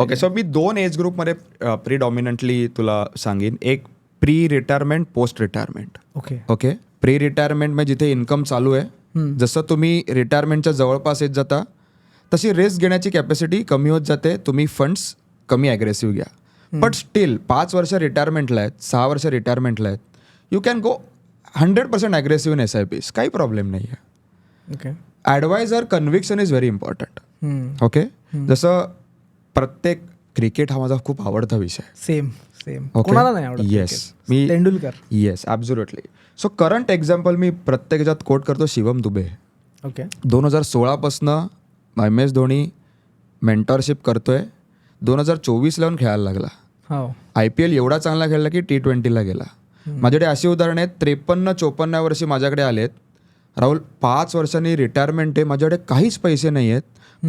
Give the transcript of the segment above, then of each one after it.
Okay so मी दोन age ग्रुपमध्ये predominantly तुला सांगेन. एक pre retirement post retirement okay okay pre retirement म्हणजे जिथे इन्कम चालू आहे जसं तुम्ही रिटायरमेंटच्या जवळपास येत जाता तशी रिस्क घेण्याची कॅपॅसिटी कमी होत जाते. तुम्ही फंड्स कमी ॲग्रेसिव्ह घ्या. बट स्टील पाच वर्ष रिटायरमेंटला आहेत सहा वर्ष रिटायरमेंटला आहेत you can go hundred percent aggressive in S I Ps काही प्रॉब्लेम नाही आहे okay adviser conviction is very important okay जसं प्रत्येक क्रिकेट हा माझा खूप आवडता विषय. Same same. कोणाला नाही आवडत cricket? मी- Tendulkar. Yes absolutely so current example मी प्रत्येक ह्याच्यात कोट करतो शिवम दुबे. ओके दोन हजार सोळापासनं एम एस धोनी मेंटॉरशिप करतोय. दोन हजार चोवीसला येऊन खेळायला लागला. हो. आय पी एल एवढा चांगला खेळला की टी ट्वेंटीला गेला. माझ्याकडे अशी उदाहरणं आहेत. त्रेपन्न चोपन्न वर्षी माझ्याकडे आलेत. राहुल पाच वर्षांनी रिटायरमेंट आहे. माझ्याकडे काहीच पैसे नाही आहेत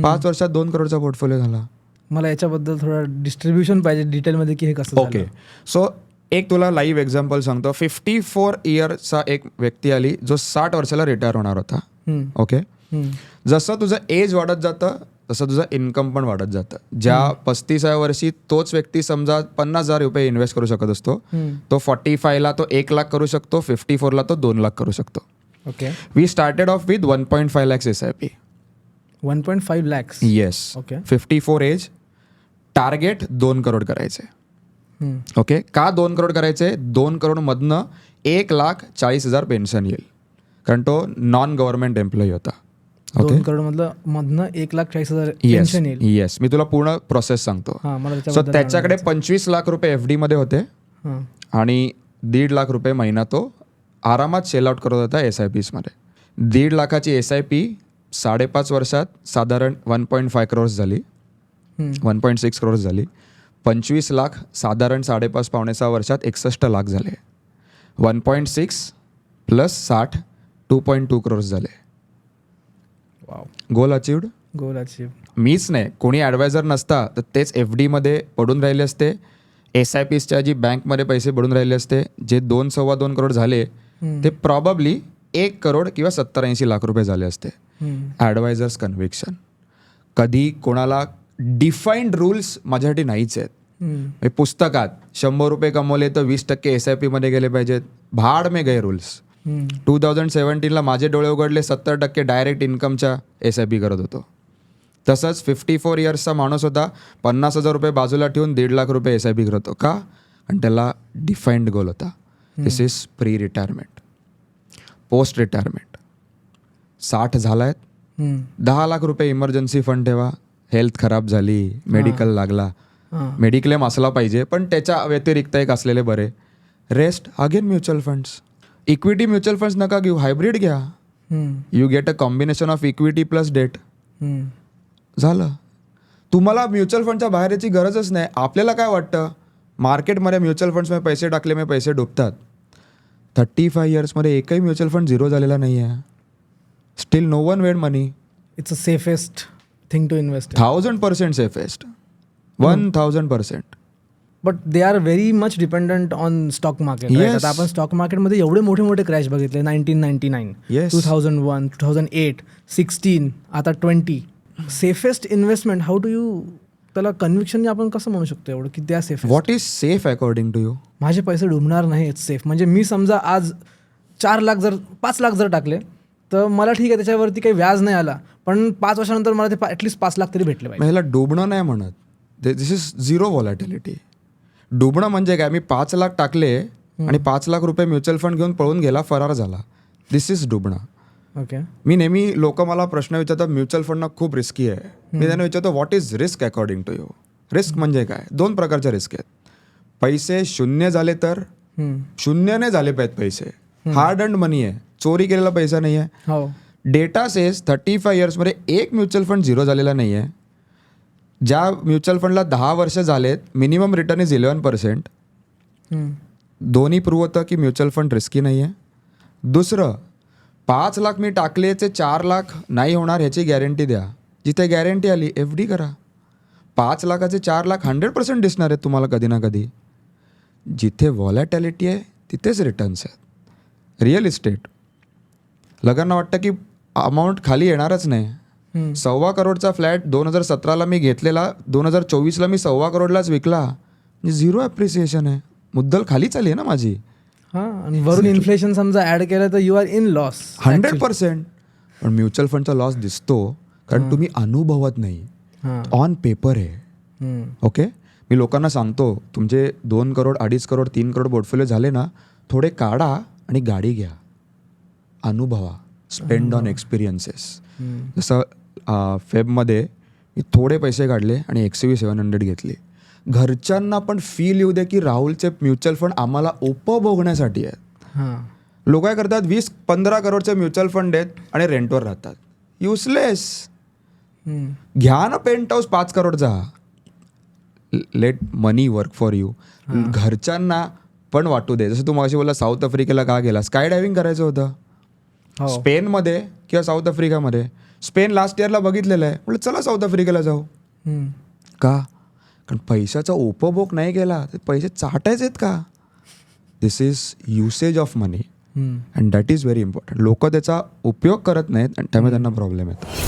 पाच वर्षात दोन करोडचा पोर्टफोलिओ झाला. मला याच्याबद्दल थोडं डिस्ट्रीब्युशन पाहिजे डिटेलमध्ये की हे कसं ओके सो एक तुला लाईव्ह एक्झाम्पल सांगतो. फिफ्टी फोर इयरचा एक व्यक्ती आली जो साठ वर्षाला रिटायर होणार होता. ओके. जसं तुझं एज वाढत जातं तसं तुझं इन्कम पण वाढत जातं. ज्या पस्तीसाव्या वर्षी तोच व्यक्ती समजा पन्नास हजार रुपये इन्व्हेस्ट करू शकत असतो. तो फॉर्टी फायला तो एक लाख करू शकतो फिफ्टी फोरला तो दोन लाख करू शकतो. Okay we started off with one point five lakhs S I P one point five lakhs yes okay fifty four age target दोन करोड करायचे. ओके? का दोन करोड करायचे? दोन करोडमधनं एक लाख चाळीस हजार पेन्शन येईल. कारण तो नॉन गव्हर्नमेंट एम्प्लॉई होता. दोन करोड मधलं मधनं एक लाख चाळीस हजार येस पेन्शन येईल. येस मी तुला पूर्ण प्रोसेस सांगतो. सो त्याच्याकडे पंचवीस लाख रुपये एफमध्ये होते. आणि दीड लाख रुपये महिना तो आरामात सेल आउट करत होता एस आय पीजमध्ये दीड लाखाची एस आय पी साडेपाच वर्षात साधारण वन पॉईंट फाय क्रोर्स झाली. वन पॉईंट सिक्स क्रोर्स झाली. पंचवीस लाख साधारण साडेपाच पावणे सहा वर्षात एकसष्ट लाख झाले. वन पॉईंट सिक्स प्लस साठ टू पॉईंट टू क्रोर्स झाले. गोल अचिव्ड गोल अचीव मीच नाही. कोणी ॲडवायझर नसता तर तेच एफ डीमध्ये पडून राहिले असते. एस आय पीसच्या जी बँकमध्ये पैसे पडून राहिले असते जे दोन सव्वा दोन करोड झाले ते प्रॉबब्ली एक करोड किंवा सत्तर ऐंशी लाख रुपये झाले असते. ॲडवायझर्स कन्व्हिक्शन कधी कोणाला डिफाईन्ड रूल्स माझ्यासाठी नाहीच आहेत. हे पुस्तकात शंभर रुपये कमवले तर वीस टक्के एस आय पीमध्ये गेले पाहिजेत. भाड मे गए रूल्स टू थाउजंड सेवन्टीनला माझे डोळे उघडले सत्तर टक्के डायरेक्ट इन्कमच्या एस आय पी करत होतो. तसंच फिफ्टी फोर इयर्सचा माणूस होता पन्नास हजार रुपये बाजूला ठेवून दीड लाख रुपये एस आय पी करत होतो. का? आणि त्याला डिफाईन्ड गोल होता. This is pre retirement post retirement साठ झालायत. दहा लाख रुपये इमर्जन्सी फंड ठेवा. हेल्थ खराब झाली मेडिकल लागला. मेडिक्लेम असला पाहिजे पण त्याच्या व्यतिरिक्त एक असलेले बरे. Rest again mutual funds equity mutual funds नका घेऊ हायब्रिड घ्या. You get a combination of equity plus debt झालं. तुम्हाला म्युच्युअल फंडच्या बाहेर याची गरजच नाही. आपल्याला काय वाटतं? मार्केटमध्ये म्युच्युअल फंड्समध्ये पैसे टाकले मी पैसे डुबतात. थर्टी फाय इयर्समध्ये एकही म्युच्युअल फंड झिरो झालेला नाही आहे still no one made money it's a safest thing to invest thousand percent safest one thousand percent but they are very much dependent on stock market. आता आपण stock मार्केटमध्ये एवढे मोठे मोठे क्रॅश बघितले nineteen ninety nine. Two thousand one two thousand eight sixteen आता twenty safest investment how do you त्याला conviction आपण कसं म्हणू शकतो एवढं की त्या safe what is safe according to you माझे पैसे डुबणार नाही सेफ म्हणजे मी समजा आज चार लाख जर पाच लाख जर टाकले तर मला ठीक आहे त्याच्यावरती काही व्याज नाही आला. पण पाच वर्षानंतर मला ते ॲटलीस्ट पाच लाख तरी भेटले पाहिजे. ह्याला डुबणं नाही म्हणत. दिस इज झिरो व्हॉलॅटिलिटी डुबणं म्हणजे काय? मी पाच लाख टाकले आणि पाच लाख रुपये म्युच्युअल फंड घेऊन पळून गेला फरार झाला. दिस इज डुबणं. ओके मी नेहमी लोक मला प्रश्न विचारतात म्युच्युअल फंड खूप रिस्की आहे. मी त्यांना विचारतो what is risk according to you risk म्हणजे काय? दोन प्रकारच्या रिस्क आहेत. पैसे शून्य झाले तर? शून्यने झाले पाहिजेत पैसे. हार्ड अँड मनी आहे. चोरी केलेला पैसा नाही आहे हो. डेटा सेज थर्टी फाय इयर्समध्ये एक म्युच्युअल फंड झिरो झालेला नाही आहे ज्या म्युच्युअल फंडला दहा वर्ष झालेत minimum return is eleven percent दोन्ही प्रूव्ह होतं की म्युच्युअल फंड रिस्की नाही आहे दुसरं पाच लाख मी टाकलेचे चार लाख नाही होणार ह्याची गॅरंटी द्या. जिथे गॅरंटी आली एफ डी करा. पाच लाखाचे चार लाख हंड्रेड पर्सेंट दिसणार आहेत तुम्हाला कधी ना कधी. जिथे व्हॉलॅटॅलिटी आहे तिथेच रिटर्न्स आहेत. रिअल इस्टेट लोकांना वाटतं की अमाऊंट खाली येणारच नाही. सव्वा करोडचा फ्लॅट दोन हजार सतराला मी घेतलेला दोन हजार चोवीसला मी सव्वा करोडलाच विकला. म्हणजे झिरो ॲप्रिसिएशन आहे. मुद्दल खालीच आली आहे ना माझी. हां वरून इन्फ्लेशन समजा ऍड केलं तर you are in loss hundred percent. पण म्युच्युअल फंडचा लॉस दिसतो कारण तुम्ही अनुभवत नाही. ऑन पेपर आहे. ओके मी लोकांना सांगतो तुमचे दोन करोड अडीच करोड तीन करोड पोर्टफोलिओ झाले ना थोडे काढा आणि गाडी घ्या. अनुभवा स्पेंड ऑन एक्सपिरियन्सेस. जसं फेबमध्ये मी थोडे पैसे काढले आणि एक्स व्ही सेवन हंड्रेड घेतली. घरच्यांना पण फील येऊ दे की राहुलचे म्युच्युअल फंड आम्हाला उपभोगण्यासाठी आहेत. हां. लोक काय करतात वीस पंधरा करोडचे म्युच्युअल फंड आहेत आणि रेंटवर राहतात. युसलेस. घ्या ना पेंट हाऊस पाच करोडचा let money work for you घरच्यांना पण वाटू दे. जसं तू मागाशी बोलला साऊथ आफ्रिकेला का गेला स्काय डायव्हिंग करायचं होतं. स्पेनमध्ये किंवा साऊथ आफ्रिकामध्ये. स्पेन लास्ट इयरला बघितलेलं आहे. म्हटलं चला साऊथ आफ्रिकेला जाऊ. का? कारण पैशाचा उपभोग नाही केला. ते पैसे चाटायचेत का? This is usage of money. And that is very important लोक त्याचा उपयोग करत नाहीत आणि त्यामुळे त्यांना प्रॉब्लेम येतो